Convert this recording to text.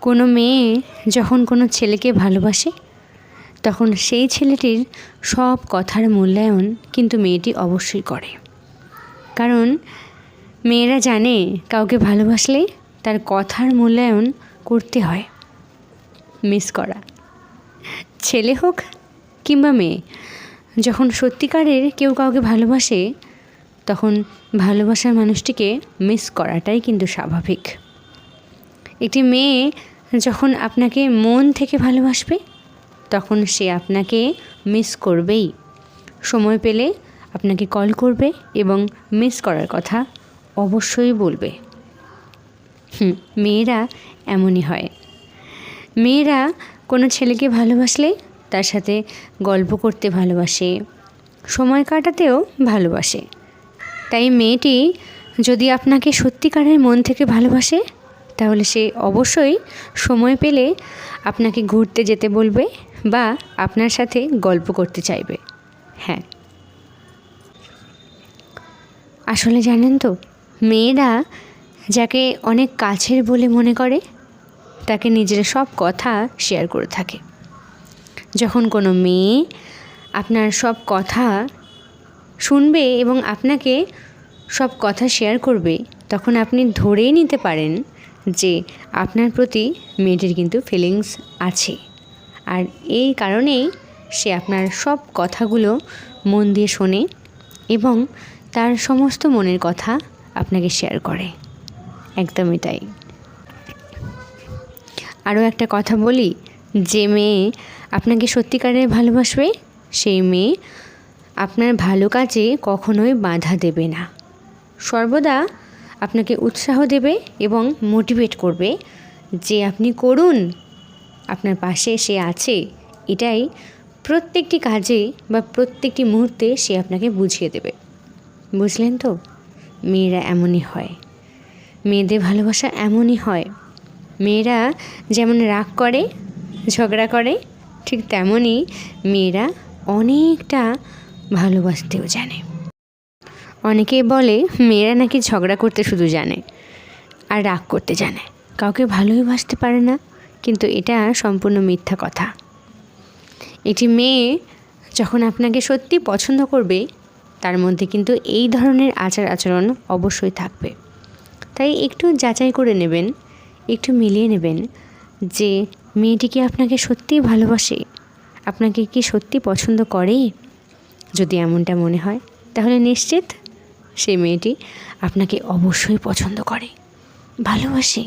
কোনো মেয়ে যখন কোনো ছেলেকে ভালোবাসে, তখন সেই ছেলেটির সব কথার মূল্যায়ন কিন্তু মেয়েটি অবশ্যই করে। কারণ মেয়েরা জানে কাউকে ভালোবাসলে তার কথার মূল্যায়ন করতে হয়। মিস করা। ছেলে হোক কিংবা মেয়ে, যখন সত্যিকারের কেউ কাউকে ভালোবাসে, তখন ভালোবাসার মানুষটিকে মিস করাটাই কিন্তু স্বাভাবিক। একটি মেয়ে যখন আপনাকে মন থেকে ভালোবাসবে, তখন সে আপনাকে মিস করবেই। সময় পেলে আপনাকে কল করবে এবং মিস করার কথা অবশ্যই বলবে। হুম, মেয়েরা এমনই হয়। মেয়েরা কোনো ছেলেকে ভালোবাসলে তার সাথে গল্প করতে ভালোবাসে, সময় কাটাতেও ভালোবাসে। তাই মেয়েটি যদি আপনাকে সত্যিকারের মন থেকে ভালোবাসে তাহলে সে অবশ্যই সময় পেলে আপনাকে ঘুরতে যেতে বলবে বা আপনার সাথে গল্প করতে চাইবে। হ্যাঁ। আসলে জানেন তো, মেয়েরা যাকে অনেক কাছের বলে মনে করে, তাকে নিজের সব কথা শেয়ার করে থাকে। যখন কোনো মেয়ে আপনার সব কথা শুনবে এবং আপনাকে সব কথা শেয়ার করবে, তখন আপনি ধরেই নিতে পারেন যে আপনার প্রতি মেয়েটির কিন্তু ফিলিংস আছে। আর এই কারণেই সে আপনার সব কথাগুলো মন দিয়ে শোনে এবং তার সমস্ত মনের কথা আপনাকে শেয়ার করে। একদমই তাই। আরও একটা কথা বলি, যে মেয়ে আপনাকে সত্যিকারের ভালোবাসবে, সেই মেয়ে আপনার ভালো কাজে কখনোই বাধা দেবে না। সর্বদা আপনাকে উৎসাহ দেবে এবং মোটিভেট করবে যে আপনি করুন, আপনার পাশে সে আছে। এটাই প্রত্যেকটি কাজে বা প্রত্যেকটি মুহূর্তে সে আপনাকে বুঝিয়ে দেবে। বুঝলেন তো? মেয়েরা এমনই হয়। মেয়েদের ভালোবাসা এমনই হয়। মেয়েরা যেমন রাগ করে, ঝগড়া করে, ঠিক তেমনই মেয়েরা অনেকটা ভালোবাসতেও জানে। অনেকেই বলে, মেয়েরা নাকি ঝগড়া করতে শুধু জানে আর রাগ করতে জানে। কাউকে ভালোই বাসতে পারে না, কিন্তু এটা সম্পূর্ণ মিথ্যা কথা। একটি মেয়ে যখন আপনাকে সত্যি পছন্দ করবে, তার মধ্যে কিন্তু এই ধরনের আচার আচরণ অবশ্যই থাকবে। তাই একটু যাচাই করে নেবেন, একটু মিলিয়ে নেবেন যে মেয়েটি কি আপনাকে সত্যিই ভালোবাসে? আপনাকে কি সত্যি পছন্দ করে? যদি এমনটা মনে হয়, তাহলে নিশ্চিত সেই মেয়েটি আপনাকে অবশ্যই পছন্দ করে। ভালোবাসে।